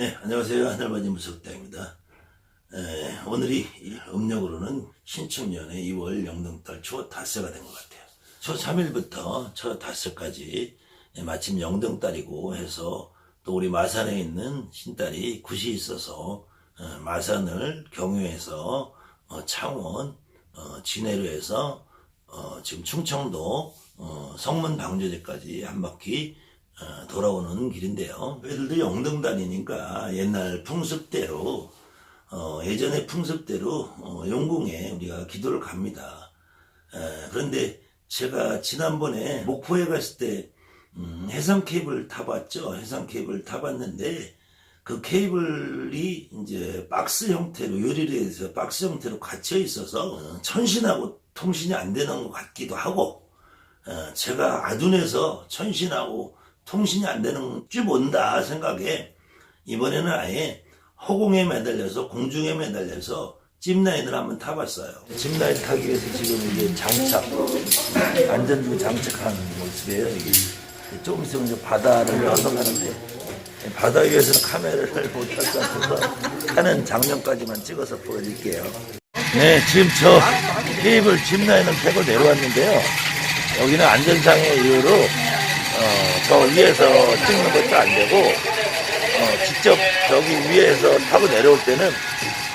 네, 안녕하세요. 하늘바지 무석대입니다. 에, 오늘이 이 음력으로는 신축년의 2월 영등달 초 닷새가 된 것 같아요. 초 3일부터 초 닷새까지 예, 마침 영등달이고 해서 또 우리 마산에 있는 신딸이 굿이 있어서 어, 마산을 경유해서 어, 창원, 어, 진해로 해서 어, 지금 충청도 어, 성문 방조제까지 한 바퀴 어, 돌아오는 길인데요. 애들도 영등단이니까 옛날 풍습대로 어, 예전의 풍습대로 어, 용궁에 우리가 기도를 갑니다. 에, 그런데 제가 지난번에 목포에 갔을 때 음, 해상 케이블 타봤죠. 해상 케이블 타봤는데 그 케이블이 이제 박스 형태로 유리로 해서 박스 형태로 갇혀 있어서 어, 천신하고 통신이 안 되는 것 같기도 하고 어, 제가 아둔해서 천신하고 통신이 안 되는 줄 뭔다 생각에 이번에는 아예 허공에 매달려서 공중에 매달려서 짚라인을 한번 타봤어요. 짚라인 타기 위해서 지금 이게 장착, 안전구 장착하는 모습이에요. 이게 조금 있으면 이제 바다를 연성하는데 바다 위에서는 카메라를 못탈것 같아서 타는 장면까지만 찍어서 보여드릴게요. 네, 지금 저 케이블 짚라인을 타고 내려왔는데요. 여기는 안전상의 이유로 어, 저 위에서 찍는 것도 안 되고 어, 직접 저기 위에서 타고 내려올 때는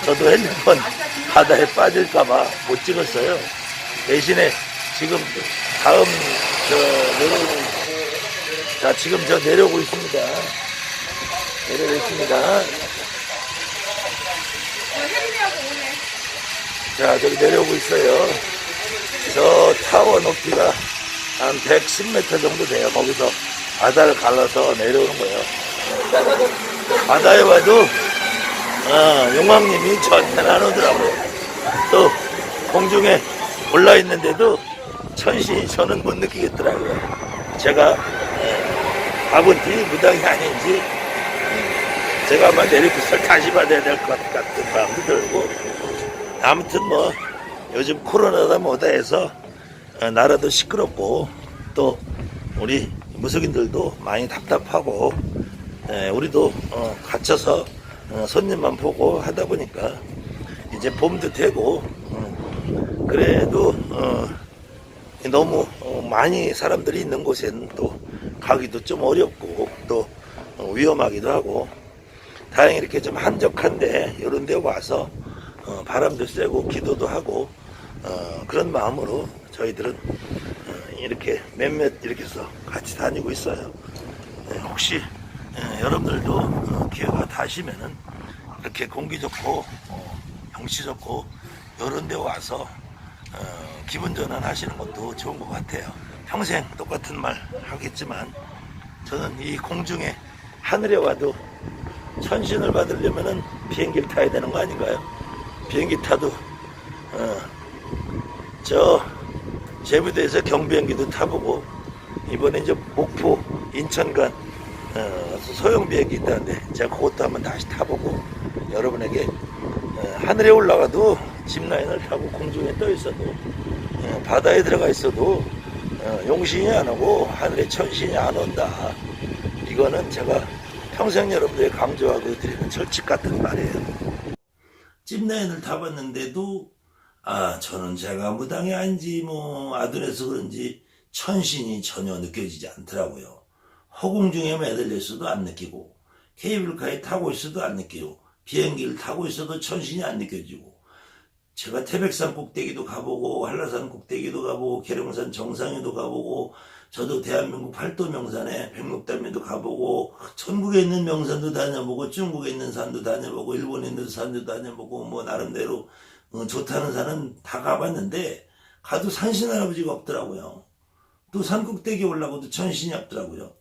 저도 핸드폰 바다에 빠질까봐 못 찍었어요. 대신에 지금 다음 저 내려오는 자 지금 저 내려오고 있습니다. 내려오고 있습니다. 자 저기 내려오고 있어요. 저 타워 높이가 한 110m 정도 돼요. 거기서 바다를 갈라서 내려오는 거예요. 바다에 와도 어, 용왕님이 전혀 안 오더라고요. 또 공중에 올라 있는데도 천신이 저는 못 느끼겠더라고요. 제가 에, 바본지 무당이 아닌지 음, 제가 아마 내리고서 다시 받아야 될 것 같은 마음도 들고 아무튼 뭐 요즘 코로나다 뭐다 해서 어, 나라도 시끄럽고 또 우리 무속인들도 많이 답답하고 에, 우리도 어, 갇혀서 어, 손님만 보고 하다 보니까 이제 봄도 되고 어, 그래도 어, 너무 어, 많이 사람들이 있는 곳에는 또 가기도 좀 어렵고 또 어, 위험하기도 하고 다행히 이렇게 좀 한적한데 이런 데 와서 어, 바람도 쐬고 기도도 하고 어, 그런 마음으로 저희들은 어, 이렇게 몇몇 이렇게 해서 같이 다니고 있어요. 네, 혹시 예, 여러분들도 어, 기회가 다시면은 이렇게 공기 좋고 어, 경치 좋고 이런 데 와서 어, 기분 전환 하시는 것도 좋은 것 같아요. 평생 똑같은 말 하겠지만 저는 이 공중에 하늘에 와도 천신을 받으려면은 비행기를 타야 되는 거 아닌가요? 비행기 타도 어, 저 제주도에서 경비행기도 타보고 이번에 이제 목포 인천 간 어, 소형 비행기 있다는데 제가 그것도 한번 다시 타보고 여러분에게 어, 하늘에 올라가도 짚라인을 타고 공중에 떠 있어도 어, 바다에 들어가 있어도 어, 용신이 안 오고 하늘에 천신이 안 온다. 이거는 제가 평생 여러분들에 강조하고 드리는 철칙 같은 말이에요. 찜라인을 타봤는데도 아 저는 제가 무당이 아닌지 뭐 아들에서 그런지 천신이 전혀 느껴지지 않더라고요. 허공 중에 매달려 있어도 안 느끼고 케이블카에 타고 있어도 안 느끼고 비행기를 타고 있어도 천신이 안 느껴지고 제가 태백산 꼭대기도 가보고 한라산 꼭대기도 가보고 계룡산 정상에도 가보고 저도 대한민국 팔도 명산에 백록담에도 가보고 전국에 있는 명산도 다녀보고 중국에 있는 산도 다녀보고 일본에 있는 산도 다녀보고 뭐 나름대로 어, 좋다는 산은 다 가봤는데 가도 산신 할아버지가 없더라고요. 또 산꼭대기 올라가도 천신이 없더라고요.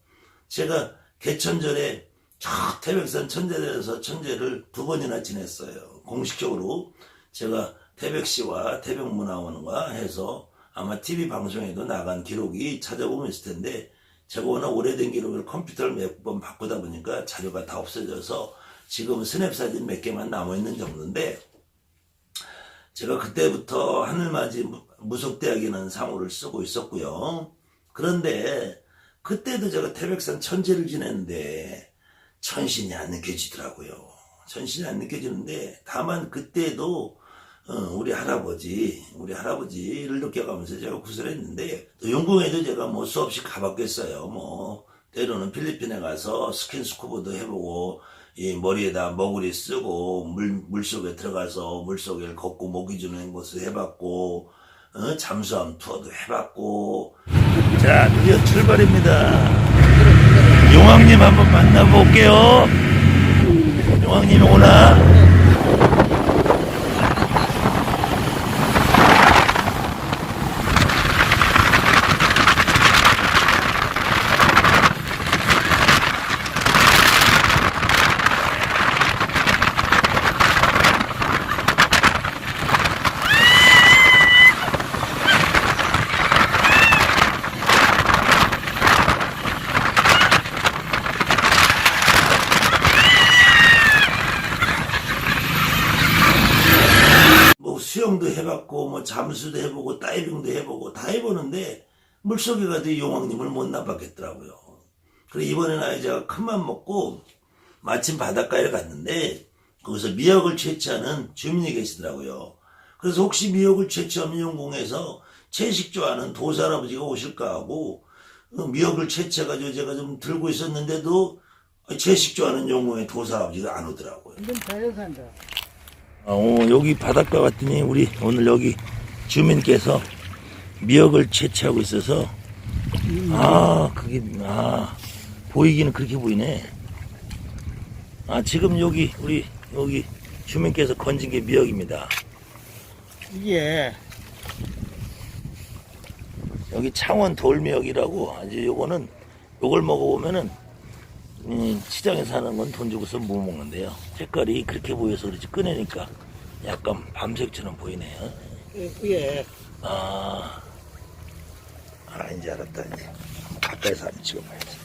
제가 개천절에 저 태백산 천재에서 천재를 두 번이나 지냈어요. 공식적으로 제가 태백시와 태백문화원과 해서 아마 TV 방송에도 나간 기록이 찾아보면 있을 텐데 제가 워낙 오래된 기록을 컴퓨터를 몇 번 바꾸다 보니까 자료가 다 없어져서 지금 스냅 사진 몇 개만 남아있는 정도인데 제가 그때부터 하늘맞이 무속대학이라는 상호를 쓰고 있었고요. 그런데 그때도 제가 태백산 천재를 지냈는데 천신이 안 느껴지더라고요. 천신이 안 느껴지는데 다만 그때도 어, 우리 할아버지, 우리 할아버지를 느껴가면서 제가 구슬했는데 또 영국에도 제가 뭐 수없이 가봤겠어요. 뭐 때로는 필리핀에 가서 스킨스쿠버도 해보고 이 머리에다 머구리 쓰고 물 물속에 들어가서 물속을 걷고 먹이 주는 것을 해봤고 어, 잠수함 투어도 해봤고 자 드디어 출발입니다. 용왕님 한번 만나볼게요. 용왕님이 오나? 뭐 수영도 잠수도 해보고 다이빙도 해보고 다 해보는데 물속에 가도 이 용왕님을 못 나봤겠더라고요. 그래 이번에는 아이 제가 큰맘 먹고 마침 바닷가에 갔는데 거기서 미역을 채취하는 주민이 계시더라고요. 그래서 혹시 미역을 채취하는 용궁에서 채식 좋아하는 도사 할아버지가 오실까 하고 어, 미역을 채취해가지고 제가 좀 들고 있었는데도 채식 좋아하는 용궁에 도사 할아버지가 안 오더라고요. 어, 여기 바닷가 갔더니 우리 오늘 여기 주민께서 미역을 채취하고 있어서 아 그게 아 보이기는 그렇게 보이네. 아 지금 여기 우리 여기 주민께서 건진 게 미역입니다. 이게 여기 창원 돌미역이라고 아주 요거는 요걸 먹어보면은 음, 시장에 사는 건 돈 주고서 못 먹는데요. 색깔이 그렇게 보여서 그렇지 꺼내니까 약간 밤색처럼 보이네요. 이게 아, 아, 이제 알았다, 이제. 가까이서 한번 찍어봐야지.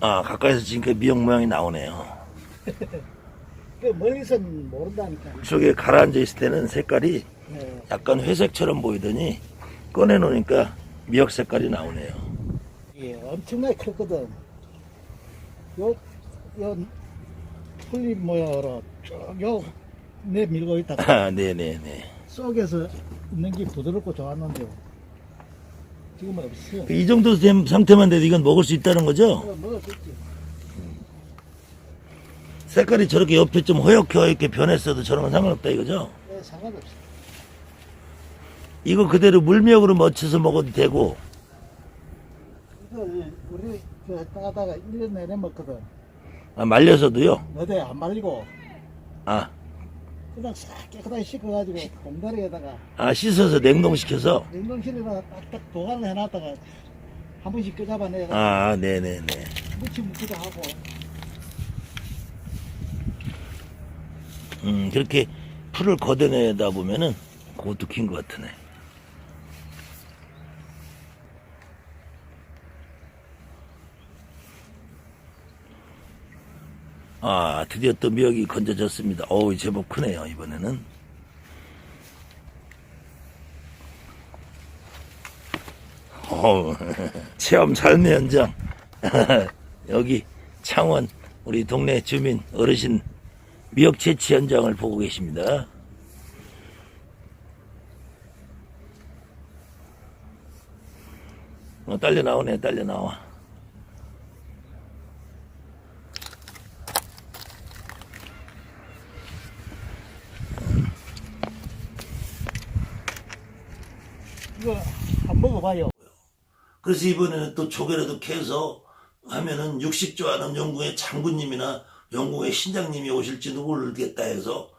아, 가까이서 지금 미역 모양이 나오네요. 그 멀리서는 모른다니까. 저게 가라앉아 있을 때는 색깔이 네. 약간 회색처럼 보이더니 꺼내놓으니까 미역 색깔이 나오네요. 이게 엄청나게 컸거든. 요, 요, 풀립 모양으로 쭉, 내 밀고 있다가 아, 네네네. 속에서 있는 게 부드럽고 좋았는데, 지금은 없어요. 이 정도 된 상태만 돼도 이건 먹을 수 있다는 거죠? 이거 먹을 수 있지. 색깔이 저렇게 옆에 좀 허옇게 허옇게 변했어도 저런 건 상관없다 이거죠? 네, 상관없어. 이거 그대로 물미역으로 멋져서 먹어도 되고. 이거 우리 그 따다가 1년 내내 먹거든. 아, 말려서도요? 너대 안 말리고, 아, 그냥 싹 깨끗하게 씻어가지고 공다리에다가 아 씻어서 냉동시켜서? 냉동실에다가 딱딱 보관을 해놨다가 한 번씩 끄잡아내가. 아 네네네. 무치 묻기도 하고. 음 그렇게 풀을 걷어내다 보면은 그것도 긴 것 같으네 아 드디어 또 미역이 건져졌습니다 어우 제법 크네요 이번에는 어우, 체험 삶의 현장. 여기 창원 우리 동네 주민 어르신 미역 채취 현장을 보고 계십니다. 어, 딸려 나오네, 딸려 나와. 이거 한 먹어봐요 그래서 이번에는 또 조개라도 캐서 하면은 육식 좋아하는 영국의 장군님이나 영국의 신장님이 오실지도 모르겠다 해서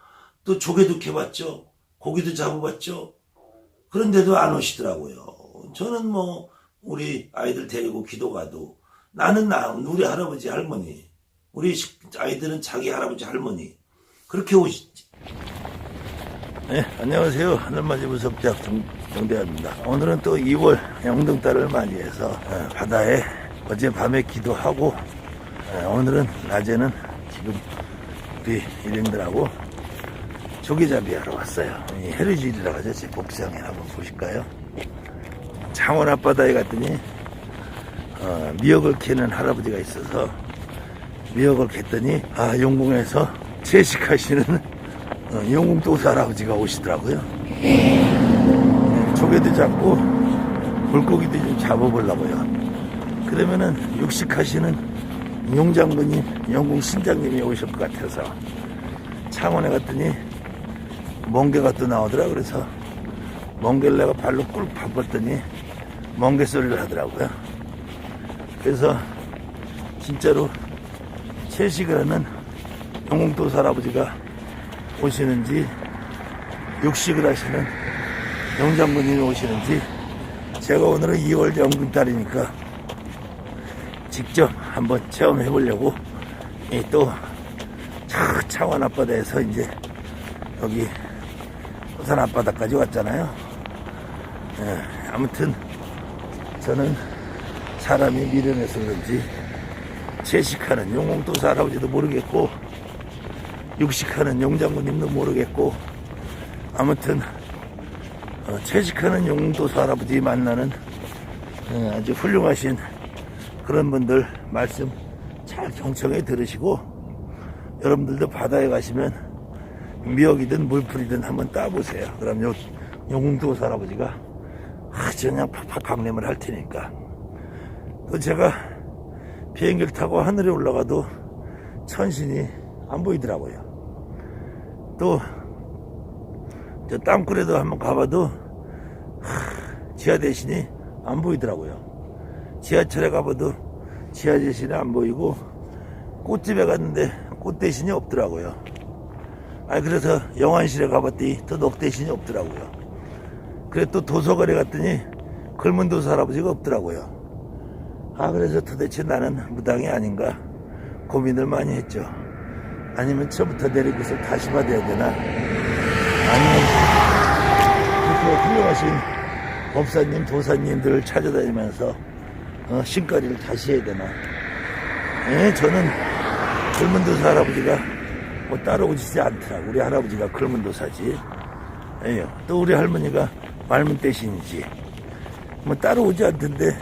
또 조개도 캐봤죠. 고기도 잡아봤죠. 그런데도 안 오시더라고요. 저는 뭐 우리 아이들 데리고 기도 가도 나는 나 우리 할아버지 할머니 우리 식- 아이들은 자기 할아버지 할머니 그렇게 오시지. 네, 안녕하세요. 하늘맞이 무섭작 정, 정대합니다. 오늘은 또 2월 영등달을 맞이해서 어, 바다에 어젯밤에 기도하고 어, 오늘은 낮에는 지금 우리 일행들하고 조개잡이 하러 왔어요. 이 해루질이라고 하죠. 제 복장에 한번 보실까요? 창원 앞바다에 갔더니 어, 미역을 캐는 할아버지가 있어서 미역을 캤더니 아 용궁에서 채식하시는 어, 용궁도사 할아버지가 오시더라고요. 네, 조개도 잡고 물고기도 좀 잡아보려고요. 그러면은 육식하시는 용장군님, 영궁 신장님이 오실 것 같아서 창원에 갔더니 멍게가 또 나오더라 그래서 멍게를 내가 발로 꿀 바꿨더니 멍게 소리를 하더라고요. 그래서 진짜로 채식을 하는 영웅도사 할아버지가 오시는지 육식을 하시는 영장군님이 오시는지 제가 오늘은 2월 연금달이니까 직접 한번 체험해 보려고 이또 창원 앞바다에서 이제 여기 부산 앞바다까지 왔잖아요. 예, 아무튼 저는 사람이 미련해서 그런지 채식하는 용홍도사 할아버지도 모르겠고 육식하는 용장군님도 모르겠고 아무튼 어, 채식하는 용홍도사 할아버지 만나는 어, 아주 훌륭하신 그런 분들 말씀 잘 경청해 들으시고 여러분들도 바다에 가시면 미역이든 물풀이든 한번 따보세요. 그럼 요 용궁도사 할아버지가 아주 그냥 팍팍 강림을 할 테니까. 또 제가 비행기를 타고 하늘에 올라가도 천신이 안 보이더라고요. 또 저 땅굴에도 한번 가봐도 하, 지하 대신이 안 보이더라고요. 지하철에 가봐도 지하 대신이 안 보이고 꽃집에 갔는데 꽃 대신이 없더라고요. 아니 그래서 영안실에 가봤더니 또 녹 대신이 없더라고요. 그래 또 도서관에 갔더니 글문 도사 할아버지가 없더라고요. 아 그래서 도대체 나는 무당이 아닌가 고민을 많이 했죠. 아니면 처음부터 내리고서 다시 받아야 되나? 아니면 훌륭하신 법사님, 도사님들을 찾아다니면서 어, 신가리를 다시 해야 되나? 예, 저는 글문도사 할아버지가 뭐 따라오시지 않더라. 우리 할아버지가 글문도사지. 예, 또 우리 할머니가 말문 대신이지. 뭐 따라오지 않던데,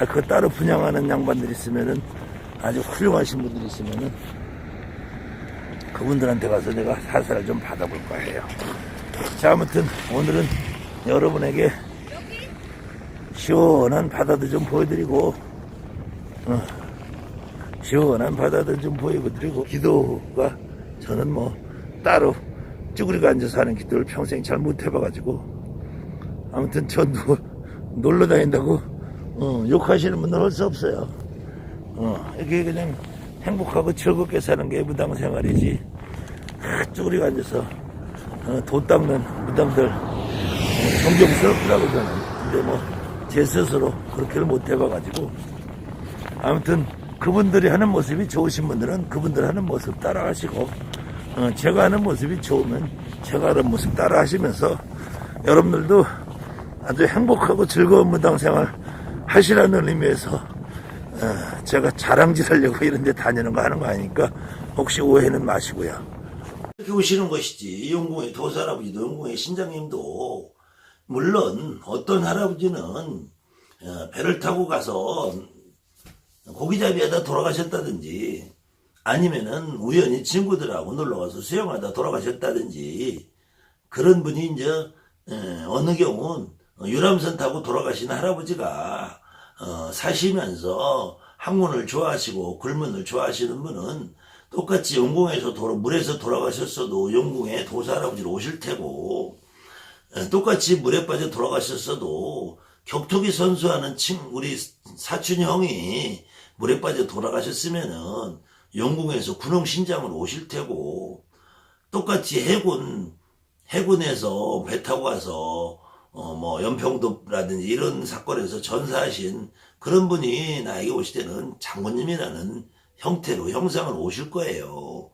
아, 그 따로 분양하는 양반들 있으면은 아주 훌륭하신 분들 있으면은 그분들한테 가서 내가 사사를 좀 받아볼 거예요. 자, 아무튼 오늘은 여러분에게 시원한 바다도 좀 보여드리고, 어, 시원한 바다도 좀 보여드리고, 기도가 저는 뭐 따로 쭈그리고 앉아서 하는 기도를 평생 잘 못 해봐가지고, 아무튼 저 누, 놀러 다닌다고, 어, 욕하시는 분들 할 수 없어요. 어, 이게 그냥 행복하고 즐겁게 사는 게 무당 생활이지. 아, 쭈그리고 앉아서, 어, 돈 닦는 무당들, 어, 존경스럽더라고, 저는. 근데 뭐, 제 스스로 그렇게를 못 해봐가지고. 아무튼, 그분들이 하는 모습이 좋으신 분들은 그분들 하는 모습 따라 하시고, 어, 제가 하는 모습이 좋으면 제가 하는 모습 따라 하시면서, 여러분들도 아주 행복하고 즐거운 무당 생활 하시라는 의미에서, 어, 제가 자랑질 하려고 이런 데 다니는 거 하는 거 아니니까, 혹시 오해는 마시고요. 이렇게 오시는 것이지. 영궁의 도사 할아버지도 영궁의 신장님도 물론 어떤 할아버지는 어, 배를 타고 가서 고기잡이하다 돌아가셨다든지 아니면은 우연히 친구들하고 놀러가서 수영하다 돌아가셨다든지 그런 분이 이제 에, 어느 경우는 유람선 타고 돌아가신 할아버지가 어, 사시면서 학문을 좋아하시고 글문을 좋아하시는 분은 똑같이 영궁에서 돌아, 물에서 돌아가셨어도 영궁에 도사 할아버지로 오실 테고 에, 똑같이 물에 빠져 돌아가셨어도 격투기 선수하는 친 우리 사촌 형이 물에 빠져 돌아가셨으면은 영궁에서 군홍 신장으로 오실 테고 똑같이 해군 해군에서 배 타고 가서 어 뭐 연평도라든지 이런 사건에서 전사하신 그런 분이 나에게 오실 때는 장군님이라는 형태로 형상으로 오실 거예요.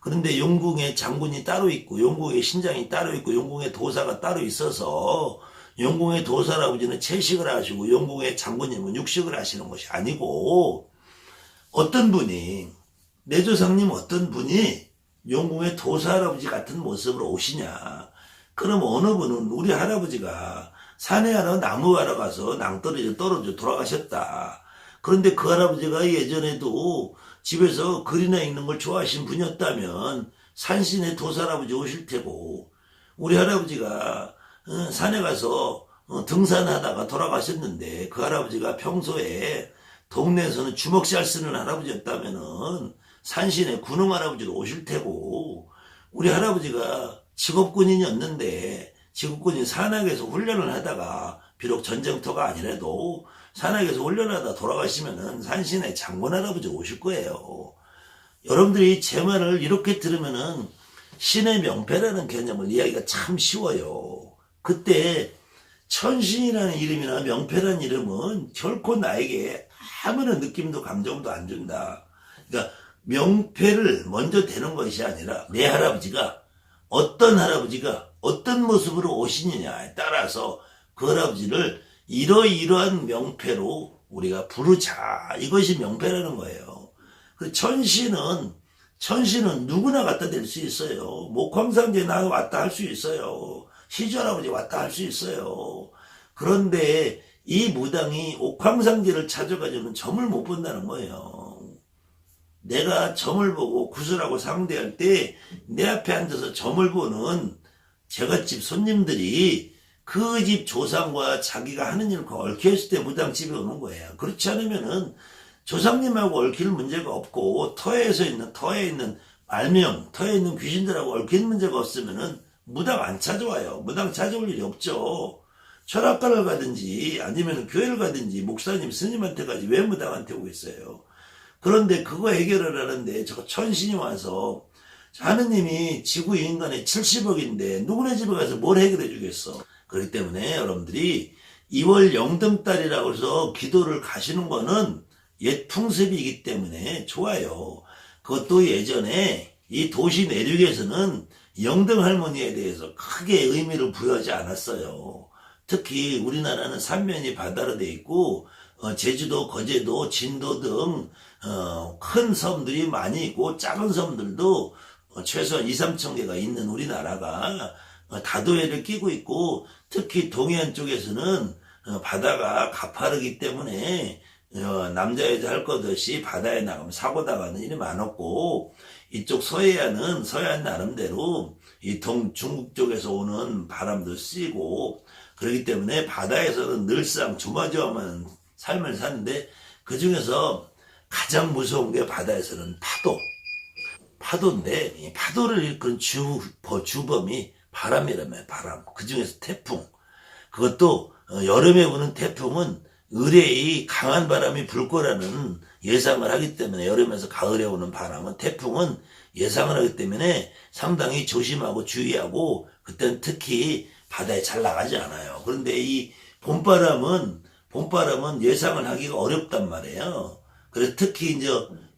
그런데 영궁에 장군이 따로 있고 영궁에 신장이 따로 있고 영궁에 도사가 따로 있어서 영궁의 도사 할아버지는 채식을 하시고 영궁의 장군님은 육식을 하시는 것이 아니고 어떤 분이 내 조상님 어떤 분이 영궁의 도사 할아버지 같은 모습으로 오시냐? 그럼 어느 분은 우리 할아버지가 산에 하러 나무 하러 가서 낭떠러지 떨어져 돌아가셨다. 그런데 그 할아버지가 예전에도 집에서 글이나 읽는 걸 좋아하신 분이었다면 산신에 도사할아버지 오실 테고 우리 할아버지가 어, 산에 가서 어, 등산하다가 돌아가셨는데 그 할아버지가 평소에 동네에서는 주먹살 쓰는 할아버지였다면은 산신에 군웅 할아버지가 오실 테고 우리 할아버지가 직업군인이었는데 직업군인 산악에서 훈련을 하다가 비록 전쟁터가 아니라도 산악에서 훈련하다 돌아가시면은 산신에 장군 할아버지 오실 거예요. 여러분들이 제 말을 이렇게 들으면은 신의 명패라는 개념을 이해하기가 참 쉬워요. 그때 천신이라는 이름이나 명패라는 이름은 결코 나에게 아무런 느낌도 감정도 안 준다. 그러니까 명패를 먼저 대는 것이 아니라 내 할아버지가 어떤 할아버지가 어떤 모습으로 오시느냐에 따라서 그 할아버지를 이러이러한 명패로 우리가 부르자. 이것이 명패라는 거예요. 그 천신은 천신은 누구나 갖다 댈 수 있어요. 목황상제 나 왔다 할 수 있어요. 시주할아버지 왔다 할 수 있어요. 그런데 이 무당이 옥황상제를 찾아가지고는 점을 못 본다는 거예요. 내가 점을 보고 구슬하고 상대할 때 내 앞에 앉아서 점을 보는 제갓집 손님들이 그 집 조상과 자기가 하는 일과 얽혀있을 때 무당집에 오는 거예요. 그렇지 않으면은 조상님하고 얽힐 문제가 없고 터에서 있는 터에 있는 말명 터에 있는 귀신들하고 얽힌 문제가 없으면은 무당 안 찾아와요. 무당 찾아올 일이 없죠. 철학과를 가든지 아니면 교회를 가든지 목사님 스님한테 가지 왜 무당한테 오겠어요. 그런데 그거 해결을 하는데 저 천신이 와서 하느님이 지구 인간의 70억인데 누구네 집에 가서 뭘 해결해 주겠어. 그렇기 때문에 여러분들이 2월 영등달이라고 해서 기도를 가시는 거는 옛 풍습이기 때문에 좋아요. 그것도 예전에 이 도시 내륙에서는 영등 할머니에 대해서 크게 의미를 부여하지 않았어요. 특히 우리나라는 삼면이 바다로 돼 있고 어, 제주도, 거제도, 진도 등 어, 큰 섬들이 많이 있고 작은 섬들도 어, 최소한 2, 3천 개가 있는 우리나라가 어, 다도해를 끼고 있고 특히 동해안 쪽에서는 어, 바다가 가파르기 때문에 어, 남자 여자 할 것 없이 바다에 나가면 사고 나가는 일이 많았고 이쪽 서해안은 서해안 나름대로 이 동 중국 쪽에서 오는 바람도 쓰이고 그렇기 때문에 바다에서는 늘상 조마조마한 삶을 사는데 그 중에서 가장 무서운 게 바다에서는 파도. 파도인데 이 파도를 일으킨 주, 버- 주범이 바람이라며 바람. 그 중에서 태풍. 그것도 어, 여름에 부는 태풍은 의뢰이 강한 바람이 불 거라는 예상을 하기 때문에 여름에서 가을에 오는 바람은 태풍은 예상을 하기 때문에 상당히 조심하고 주의하고 그때는 특히 바다에 잘 나가지 않아요. 그런데 이 봄바람은 봄바람은 예상을 하기가 어렵단 말이에요. 그래서 특히 이제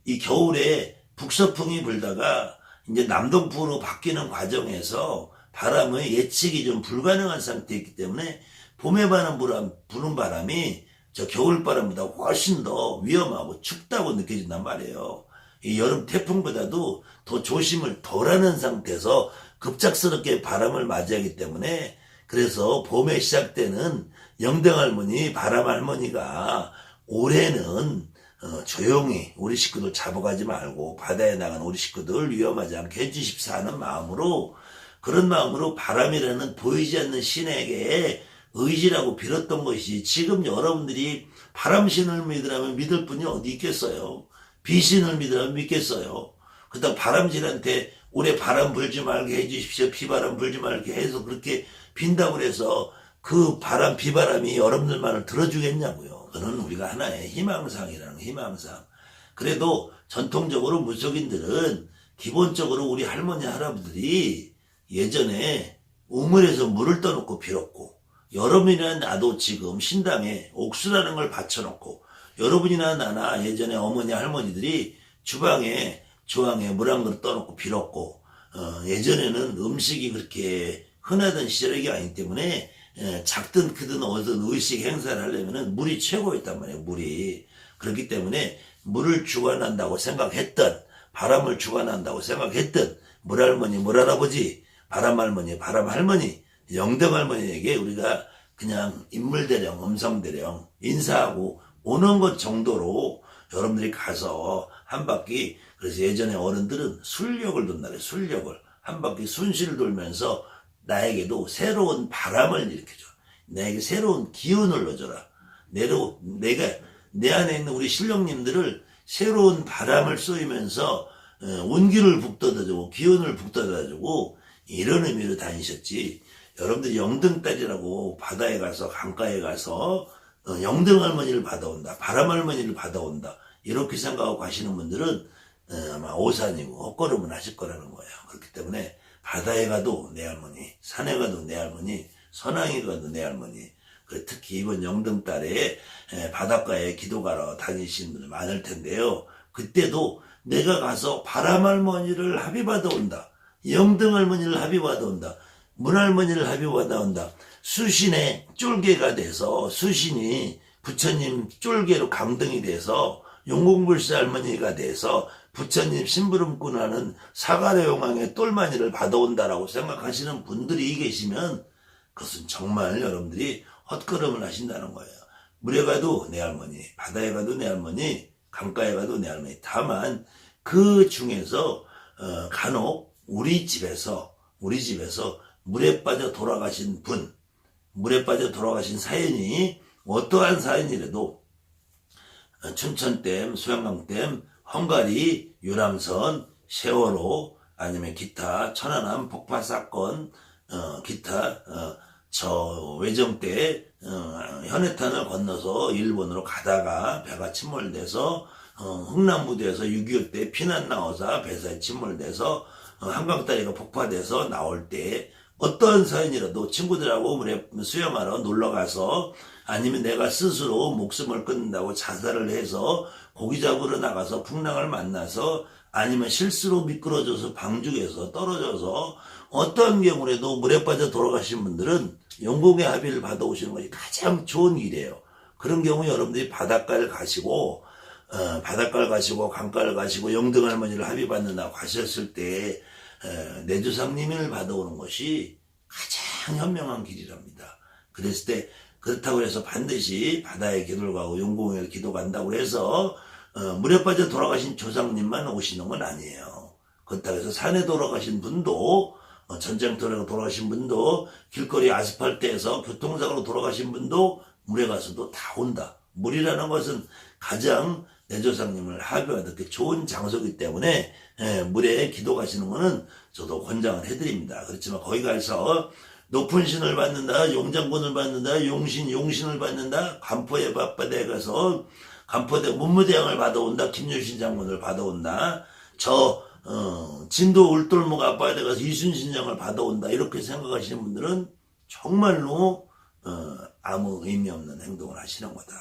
이 겨울에 북서풍이 불다가 이제 남동풍으로 바뀌는 과정에서 바람의 예측이 좀 불가능한 상태이기 때문에 봄에 바람 불- 부는 바람이 저 겨울 바람보다 훨씬 더 위험하고 춥다고 느껴진단 말이에요. 이 여름 태풍보다도 더 조심을 덜하는 상태에서 급작스럽게 바람을 맞이하기 때문에 그래서 봄에 시작되는 영등 할머니, 바람 할머니가 올해는 어, 조용히 우리 식구들 잡아가지 말고 바다에 나간 우리 식구들 위험하지 않게 해주십사 하는 마음으로 그런 마음으로 바람이라는 보이지 않는 신에게 의지라고 빌었던 것이 지금 여러분들이 바람신을 믿으라면 믿을 분이 어디 있겠어요? 비신을 믿으라면 믿겠어요? 그렇다고 바람신한테 올해 바람 불지 말게 해주십시오. 비바람 불지 말게 해서 그렇게 빈다고 그래서 그 바람, 비바람이 여러분들 말을 들어주겠냐고요. 그는 우리가 하나의 희망상이라는 희망상. 그래도 전통적으로 무속인들은 기본적으로 우리 할머니, 할아버지들이 예전에 우물에서 물을 떠놓고 빌었고, 여러분이나 나도 지금 신당에 옥수라는 걸 바쳐놓고, 여러분이나 나나 예전에 어머니, 할머니들이 주방에 주황에 물 한 그릇 떠놓고 빌었고, 어, 예전에는 음식이 그렇게 흔하던 시절이 아니기 때문에 예, 작든 크든 어떤 의식 행사를 하려면은 물이 최고였단 말이에요, 물이. 그렇기 때문에 물을 주관한다고 생각했던, 바람을 주관한다고 생각했던, 물할머니, 물할아버지, 바람 할머니, 바람 할머니, 영등 할머니에게 우리가 그냥 인물 대령, 음성 대령, 인사하고 오는 것 정도로 여러분들이 가서 한 바퀴 그래서 예전에 어른들은 술력을 돈다래 술력을. 한 바퀴 순시를 돌면서 나에게도 새로운 바람을 일으켜줘 나에게 새로운 기운을 넣어줘라. 내로 내가 내 안에 있는 우리 신령님들을 새로운 바람을 쏘이면서 어, 온기를 북돋아주고 기운을 북돋아주고 이런 의미로 다니셨지 여러분들 영등딸이라고 바다에 가서 강가에 가서 어, 영등 할머니를 받아온다 바람 할머니를 받아온다 이렇게 생각하고 가시는 분들은 어, 아마 오산이고 헛걸음을 하실 거라는 거예요 그렇기 때문에 바다에 가도 내 할머니 산에 가도 내 할머니 선왕에 가도 내 할머니 그 특히 이번 영등달에 에, 바닷가에 기도가러 다니시는 분들 많을 텐데요. 그때도 내가 가서 바람 할머니를 합의받아 온다. 영등 할머니를 합의받아 온다. 문할머니를 합의받아 온다. 수신의 쫄개가 돼서 수신이 부처님 쫄개로 강등이 돼서 용공불사 할머니가 돼서 부처님 심부름꾼하는 사가려 용왕의 똘마니를 받아온다라고 생각하시는 분들이 계시면 그것은 정말 여러분들이 헛걸음을 하신다는 거예요. 물에 가도 내 할머니, 바다에 가도 내 할머니, 강가에 가도 내 할머니. 다만 그 중에서 어, 간혹 우리 집에서 우리 집에서 물에 빠져 돌아가신 분, 물에 빠져 돌아가신 사연이 어떠한 사연이라도 어, 춘천댐, 수양강댐, 헝가리, 유람선, 세월호, 아니면 기타 천안함 폭파 사건, 어, 기타 어, 저 외정 때 어, 현해탄을 건너서 일본으로 가다가 배가 침몰돼서 어, 흥남무대에서 6.25 때 피난 나오자 배사에 침몰돼서 어, 한강다리가 폭파돼서 나올 때 어떤 사연이라도 친구들하고 수영하러 놀러 가서 아니면 내가 스스로 목숨을 끊는다고 자살을 해서 고기 잡으러 나가서 풍랑을 만나서 아니면 실수로 미끄러져서 방죽에서 떨어져서 어떤 경우라도 물에 빠져 돌아가신 분들은 영공의 합의를 받아오시는 것이 가장 좋은 길이에요. 그런 경우 여러분들이 바닷가를 가시고 어, 바닷가를 가시고 강가를 가시고 영등 할머니를 합의 받는다고 하셨을 때 어, 내조상님을 받아오는 것이 가장 현명한 길이랍니다. 그랬을 때 그렇다고 해서 반드시 바다에 기도를 가고 용궁에 기도 간다고 해서 어, 물에 빠져 돌아가신 조상님만 오시는 건 아니에요. 그렇다고 해서 산에 돌아가신 분도 어, 전쟁터로 돌아가신 분도 길거리 아스팔트에서 교통사고로 돌아가신 분도 물에 가서도 다 온다. 물이라는 것은 가장 내 조상님을 합의하듯 좋은 장소이기 때문에 예, 물에 기도 가시는 거는 저도 권장을 해드립니다. 그렇지만 거기 가서 높은 신을 받는다, 용장군을 받는다, 용신, 용신을 받는다, 간포의 밥바다에 가서 간포대 문무대왕을 받아온다, 김유신 장군을 받아온다, 저 어, 진도 울돌목 아빠에 가서 이순신 장을 받아온다 이렇게 생각하시는 분들은 정말로 어, 아무 의미 없는 행동을 하시는 거다.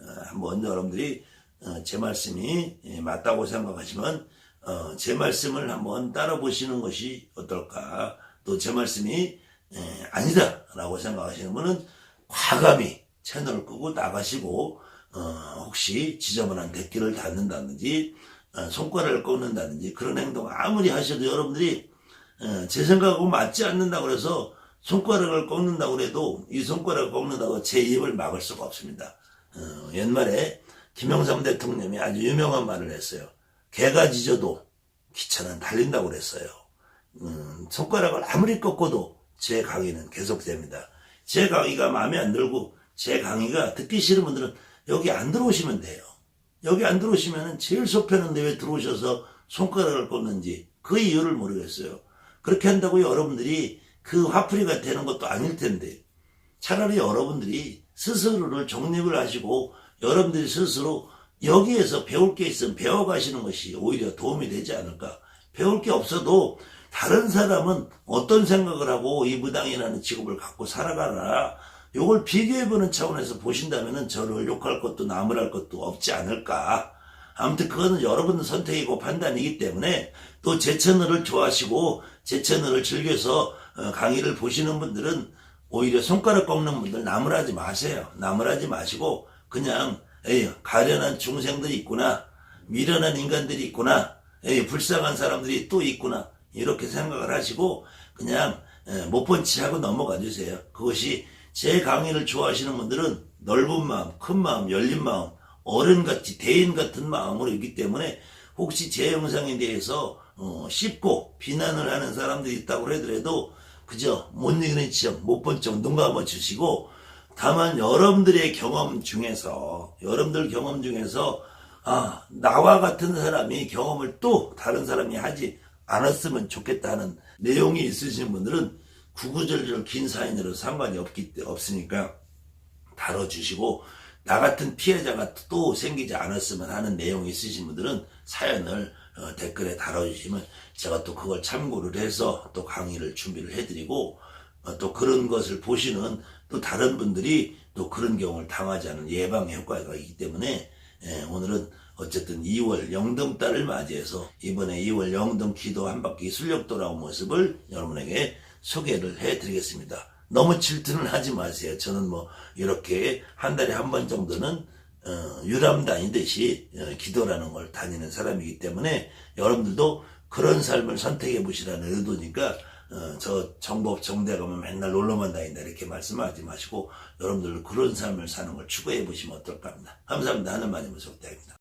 어, 한번 여러분들이 어, 제 말씀이 예, 맞다고 생각하시면 어, 제 말씀을 한번 따라 보시는 것이 어떨까? 또 제 말씀이 예, 아니다 라고 생각하시는 분은 과감히 채널을 끄고 나가시고 어, 혹시 지저분한 댓글을 닫는다든지 어, 손가락을 꺾는다든지 그런 행동 아무리 하셔도 여러분들이 어, 제 생각하고 맞지 않는다고 그래서 손가락을 꺾는다고 해도 이 손가락을 꺾는다고 제 입을 막을 수가 없습니다. 어, 옛말에 김영삼 대통령이 아주 유명한 말을 했어요. 개가 짖어도 기차는 달린다고 그랬어요. 음, 손가락을 아무리 꺾어도 제 강의는 계속됩니다. 제 강의가 마음에 안 들고 제 강의가 듣기 싫은 분들은 여기 안 들어오시면 돼요. 여기 안 들어오시면 제일 속편한데 왜 들어오셔서 손가락을 꺾는지 그 이유를 모르겠어요. 그렇게 한다고 여러분들이 그 화풀이가 되는 것도 아닐 텐데 차라리 여러분들이 스스로를 정립을 하시고 여러분들이 스스로 여기에서 배울 게 있으면 배워가시는 것이 오히려 도움이 되지 않을까. 배울 게 없어도 다른 사람은 어떤 생각을 하고 이 무당이라는 직업을 갖고 살아가나 요걸 비교해보는 차원에서 보신다면은 저를 욕할 것도 나무랄 것도 없지 않을까. 아무튼 그거는 여러분 선택이고 판단이기 때문에 또 제 채널을 좋아하시고 제 채널을 즐겨서 어, 강의를 보시는 분들은 오히려 손가락 꺾는 분들 나무라지 마세요. 나무라지 마시고 그냥 에이 가련한 중생들이 있구나. 미련한 인간들이 있구나. 에이 불쌍한 사람들이 또 있구나. 이렇게 생각을 하시고 그냥 못본치 하고 넘어가 주세요. 그것이 제 강의를 좋아하시는 분들은 넓은 마음, 큰 마음, 열린 마음, 어른같이 대인 같은 마음으로 있기 때문에 혹시 제 영상에 대해서 어, 씹고 비난을 하는 사람들이 있다고 하더라도 그저 못 읽는 척, 못본척눈 감아 주시고 다만 여러분들의 경험 중에서 여러분들 경험 중에서 아 나와 같은 사람이 경험을 또 다른 사람이 하지 않았으면 좋겠다는 내용이 있으신 분들은 구구절절 긴 사연으로 상관이 없기 때- 없으니까 다뤄주시고 나 같은 피해자가 또 생기지 않았으면 하는 내용이 있으신 분들은 사연을 어, 댓글에 달아주시면 제가 또 그걸 참고를 해서 또 강의를 준비를 해드리고 어, 또 그런 것을 보시는 또 다른 분들이 또 그런 경우를 당하지 않은 예방 효과가 있기 때문에 예, 오늘은 어쨌든 2월 영등달을 맞이해서 이번에 2월 영등 기도 한 바퀴 순력 돌아온 모습을 여러분에게 소개를 해드리겠습니다. 너무 질투는 하지 마세요. 저는 뭐 이렇게 한 달에 한 번 정도는 어, 유람 다니듯이 어, 기도라는 걸 다니는 사람이기 때문에 여러분들도 그런 삶을 선택해 보시라는 의도니까 어, 저 정법 정대 가면 맨날 놀러만 다닌다 이렇게 말씀하지 마시고 여러분들도 그런 삶을 사는 걸 추구해 보시면 어떨까 합니다. 감사합니다. 하는 많이 무섭다 입니다.